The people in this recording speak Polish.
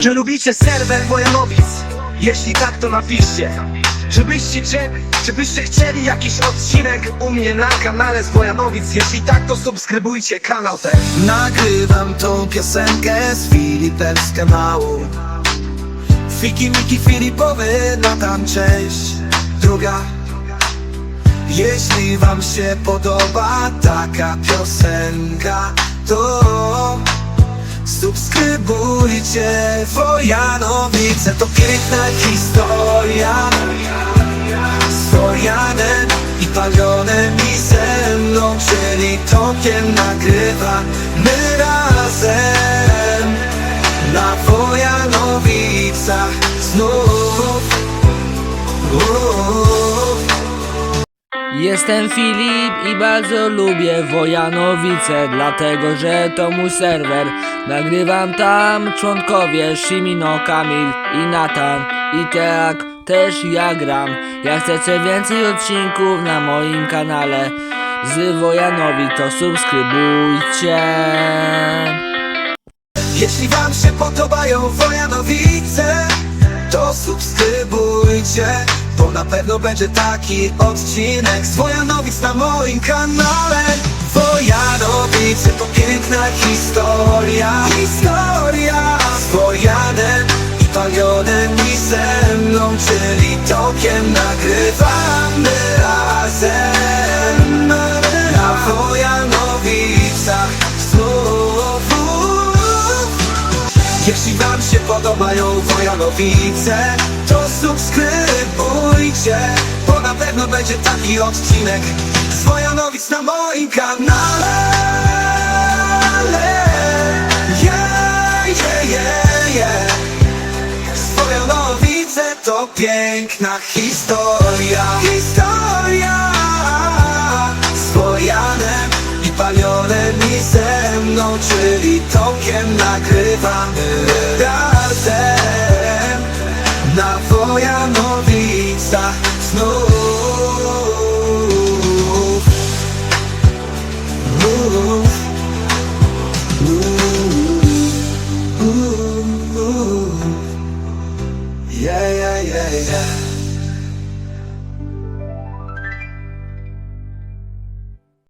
Że lubicie serwer Wojanowic. Jeśli tak to napiszcie. Żebyście, cze- żebyście chcieli jakiś odcinek u mnie na kanale z Wojanowic. Jeśli tak to subskrybujcie kanał ten. Nagrywam tą piosenkę z Filipem z kanału. Fiki Miki Filipowy, Natan, część druga Jeśli wam się podoba taka piosenka To subskrybujcie Wojanowice To piękna historia. Z Wojanem i palionem i ze mną Czyli Tomkiem nagrywamy razem Na Wojanowicach znów. Uuu. Jestem Filip i bardzo lubię Wojanowice, dlatego że to mój serwer. Nagrywam tam członkowie Shimino, Kamil i Natan. I tak też ja gram. Jak chcecie więcej odcinków na moim kanale z Wojanowic, to subskrybujcie. Jeśli wam się podobają Wojanowice subskrybujcie Bo na pewno będzie taki odcinek. Z Wojanowic na moim kanale. Wojanowice to piękna historia. Historia z Wojanem i Palionem i ze mną Czyli Tokiem nagrywamy jeśli wam się podobają Wojanowice To subskrybujcie Bo na pewno będzie taki odcinek. Z Wojanowic na moim kanale. Yeah, yeah, yeah, yeah. Wojanowice to piękna historia. Historia Z Wojanem i Palionem i ze mną Czyli Tomkiem nagrywamy razem Na Wojanowicach znów. Znów. Yeah, yeah, yeah, yeah.